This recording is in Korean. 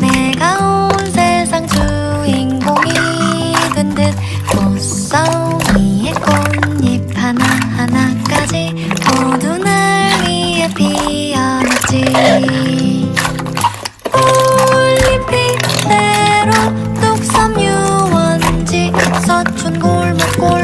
내가 온 세상 주인공이 된 듯 꽃송이의 꽃잎 하나하나까지 모두 날 위해 피어났지. 올림픽대로 뚝섬 유원지 서촌 골목골